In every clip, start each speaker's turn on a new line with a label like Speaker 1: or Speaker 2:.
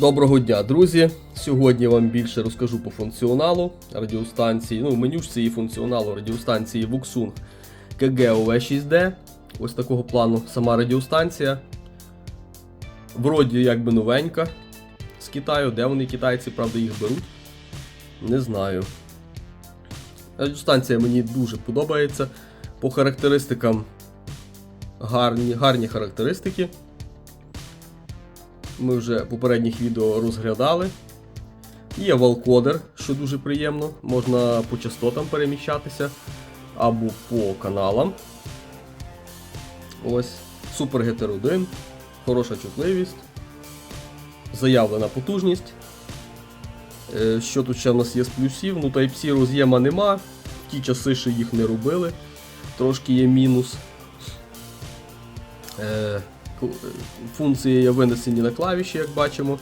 Speaker 1: Доброго дня, друзі! Сьогодні вам більше розкажу по функціоналу радіостанції, ну, менюшці і функціоналу радіостанції Vuxung KG OV6D. Ось такого плану сама радіостанція. Вроді якби новенька з Китаю. Де вони китайці, правда, їх беруть? Не знаю. Радіостанція мені дуже подобається. По характеристикам гарні, гарні характеристики. Ми вже попередніх відео розглядали. Є валкодер, що дуже приємно. Можна по частотам переміщатися або по каналам. Ось. Супер Гетер 1, хороша чутливість, заявлена потужність. Е, Що тут ще в нас є з плюсів? Ну Type-C роз'єма нема. В ті часи ще їх не робили. Трошки є мінус. Функції є винесені на клавіші, як бачимо.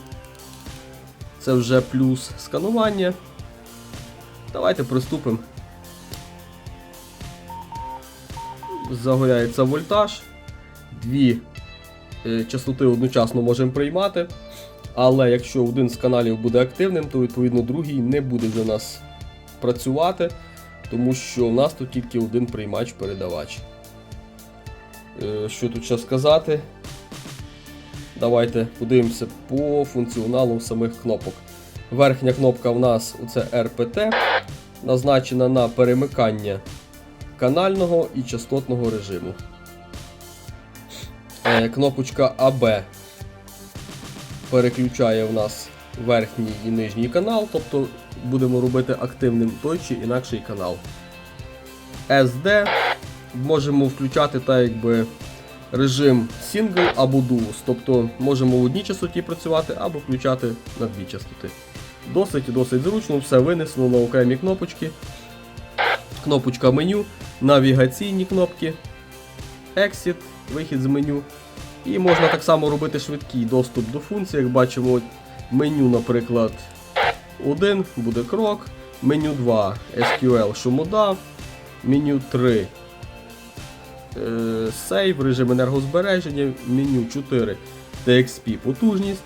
Speaker 1: Це вже плюс сканування. Давайте приступимо. Загоряється вольтаж. Дві е, частоти одночасно можемо приймати. Але якщо один з каналів буде активним, то відповідно другий не буде у нас працювати, тому що у нас тут тільки один приймач-передавач. Е, Що тут ще сказати? Давайте подивимося по функціоналу самих кнопок. Верхня кнопка в нас це RPT, назначена на перемикання канального і частотного режиму. Е, Кнопочка AB переключає в нас верхній і нижній канал, тобто будемо робити активним той чи інакший канал. SD можемо включати так якби режим сингл або дуос, тобто можемо в одній частоті працювати або включати на дві частоти. Досить досить зручно, все винесло на окремі кнопочки. Кнопочка меню, навігаційні кнопки, Exit, вихід з меню. І можна так само робити швидкий доступ до функцій. Як бачимо, меню, наприклад, 1 буде крок, меню 2 SQL шумодав, меню 3 е, сейв, режим енергозбереження, меню 4 TXP потужність,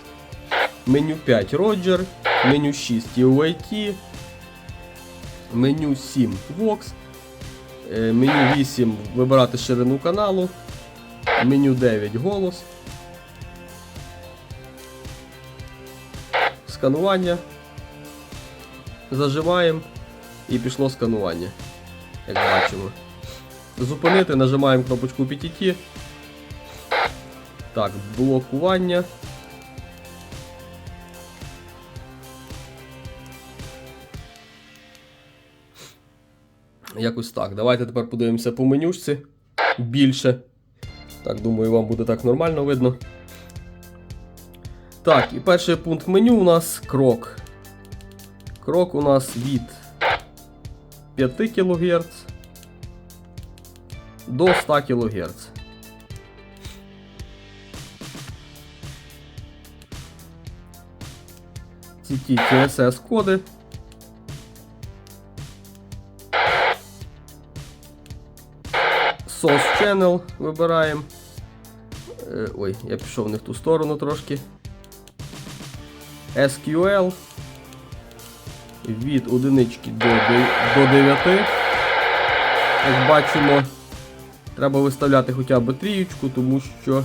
Speaker 1: меню 5 Roger, меню 6 UAT, меню 7 Vox, е, меню 8 вибирати ширину каналу, меню 9 голос. Сканування. Зажимаємо. І пішло сканування, як бачимо. Зупинити, нажимаємо кнопочку PTT. Так, блокування. Якось так. Давайте тепер подивимося по менюшці більше. Так, думаю, вам буде так нормально видно. Так, і перший пункт меню у нас крок. Крок у нас від 5 кГц до 100 кГц. Ці ті коди. Source Channel вибираємо. Е, Ой, я пішов не в ту сторону трошки. SQL від одинички до 9. Як бачимо, треба виставляти хоча б трієчку, тому що.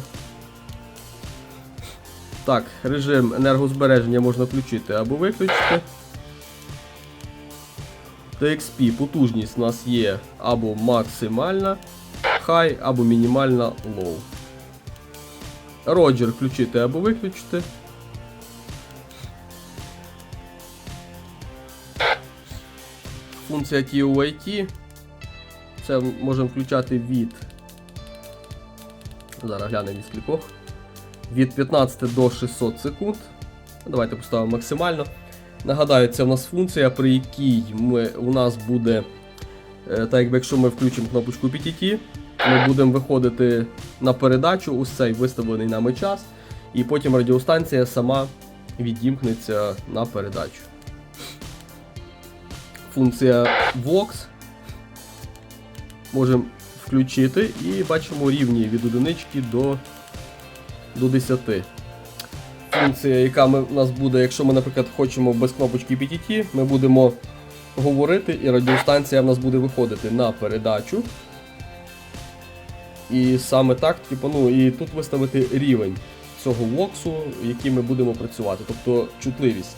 Speaker 1: Так, режим енергозбереження можна включити або виключити. TXP потужність у нас є або максимальна high, або мінімальна low. Roger включити або виключити. Функція TOIT. Це можемо включати від. Зараз глянемо від скількох. Від 15 до 600 секунд. Давайте поставимо максимально. Нагадаю, це в нас функція, при якій ми, у нас буде. е, Так якби якщо ми включимо кнопочку PTT, ми будемо виходити на передачу, ось цей виставлений нами час, і потім радіостанція сама відімкнеться на передачу. Функція Vox можемо включити і бачимо рівні від одинички до, до 10. функція, яка ми, у нас буде, якщо ми, наприклад, хочемо без кнопочки PTT, ми будемо говорити, і радіостанція в нас буде виходити на передачу. І саме так, типу, ну, і тут виставити рівень цього воксу, яким ми будемо працювати, тобто чутливість.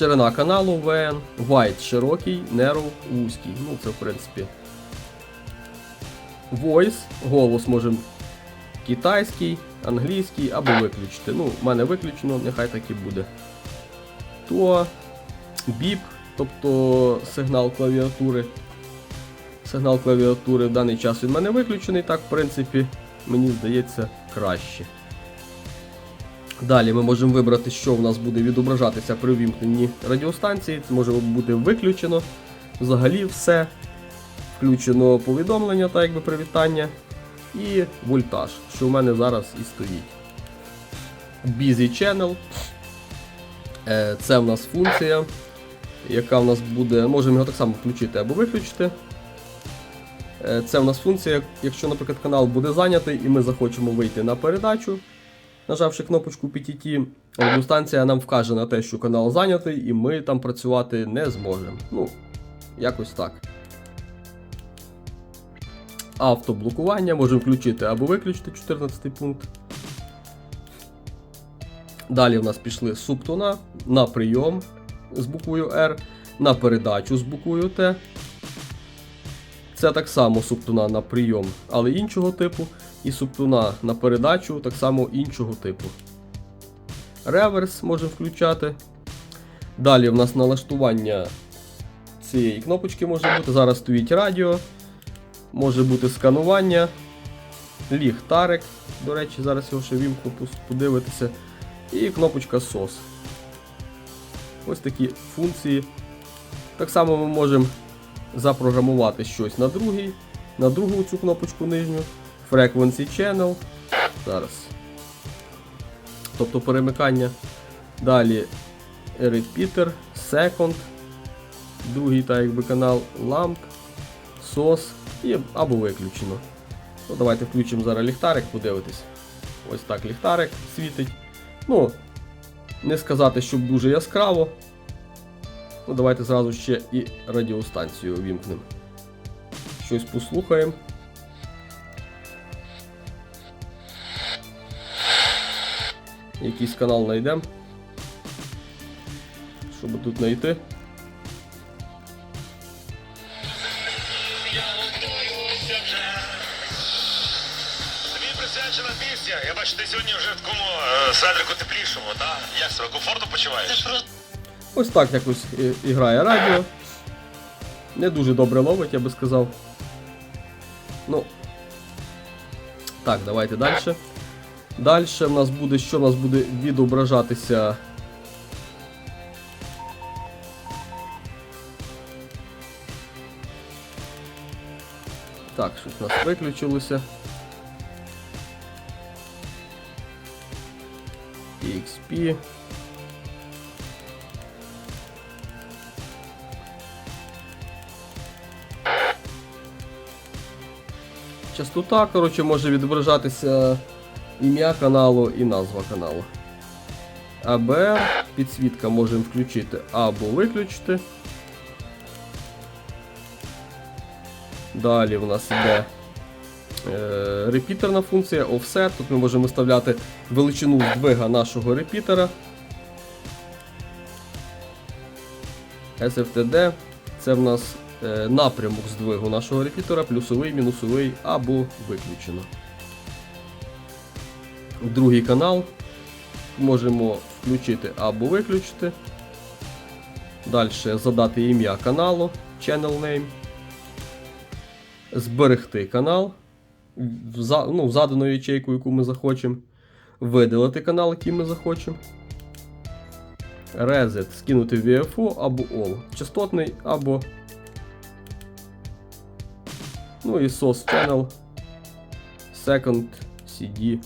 Speaker 1: Ширина каналу VN, Wide широкий, Narrow вузький. Ну, це в принципі. Voice, голос можемо китайський, англійський або виключити. Ну, в мене виключено, нехай так і буде. То біп, тобто сигнал клавіатури. Сигнал клавіатури в даний час він мене виключений, так, в принципі, мені здається краще. Далі ми можемо вибрати, що в нас буде відображатися при вімкненні радіостанції. Це може бути виключено. Взагалі все. Включено повідомлення, так якби привітання. І вольтаж, що в мене зараз і стоїть. Busy Channel. Е, Це в нас функція, яка в нас буде. Можемо його так само включити або виключити. Е, Це в нас функція, якщо, наприклад, канал буде зайнятий і ми захочемо вийти на передачу, нажавши кнопочку PTT, радіостанція нам вкаже на те, що канал зайнятий, і ми там працювати не зможемо. Ну, якось так. Автоблокування можемо включити або виключити 14 пункт. Далі в нас пішли субтона на прийом з буквою R, на передачу з буквою Т. Це так само субтона на прийом, але іншого типу, і субтона на передачу так само іншого типу. Реверс можемо включати. Далі в нас налаштування цієї кнопочки може бути. Зараз стоїть радіо, може бути сканування, ліхтарик. До речі, зараз його ще вімкну, подивитися. І кнопочка SOS. Ось такі функції. Так само ми можемо запрограмувати щось на другий, на другу цю кнопочку нижню. Frequency Channel. Зараз. Тобто перемикання. Далі Repeater, Second, другий так якби канал Lamp, SOS і або виключено. Ну, Давайте включимо зараз ліхтарик, подивитись. Ось так ліхтарик світить. Ну, не сказати, щоб дуже яскраво. Ну, давайте зразу ще і радіостанцію вімкнемо. Щось послухаємо. Якийсь канал знайдемо. Щоб тут знайти.
Speaker 2: Пісня. Я бачу, ти сьогодні вже в такому е, седрику теплішому, так? Як себе комфортно почуваєш?
Speaker 1: Ось так якось і, і грає радіо. Не дуже добре ловить, я би сказав. Ну. Так, давайте далі. Далі в нас буде, що в нас буде відображатися. Так, щось у нас виключилося. EXP. Частота, коротше, може відображатися ім'я каналу і назва каналу. АБР, підсвітка можемо включити або виключити. Далі в нас йде е, репітерна функція, offset. Тут ми можемо виставляти величину здвига нашого репітера. SFTD це в нас е, напрямок здвигу нашого репітера, плюсовий, мінусовий або виключено. Другий канал можемо включити або виключити. Далі задати ім'я каналу, channel name. Зберегти канал в, за, ну, в задану ячейку, яку ми захочемо. Видалити канал, який ми захочемо. Reset скинути в VFO або All. Частотний або. Ну і SOS Channel. Second CD.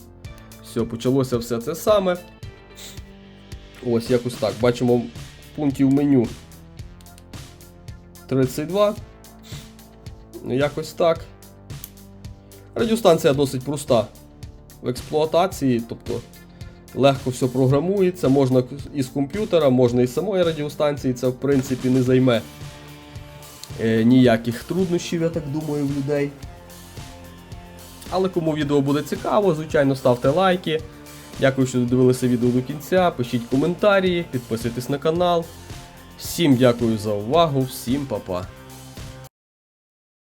Speaker 1: Все, почалося все це саме. Ось якось так. Бачимо пунктів меню 32. Якось так. Радіостанція досить проста в експлуатації, тобто легко все програмується, можна із комп'ютера, можна із самої радіостанції, це в принципі не займе е, ніяких труднощів, я так думаю, в людей. Але кому відео буде цікаво, звичайно, ставте лайки. Дякую, що додивилися відео до кінця. Пишіть коментарі, підписуйтесь на канал. Всім дякую за увагу, всім па-па.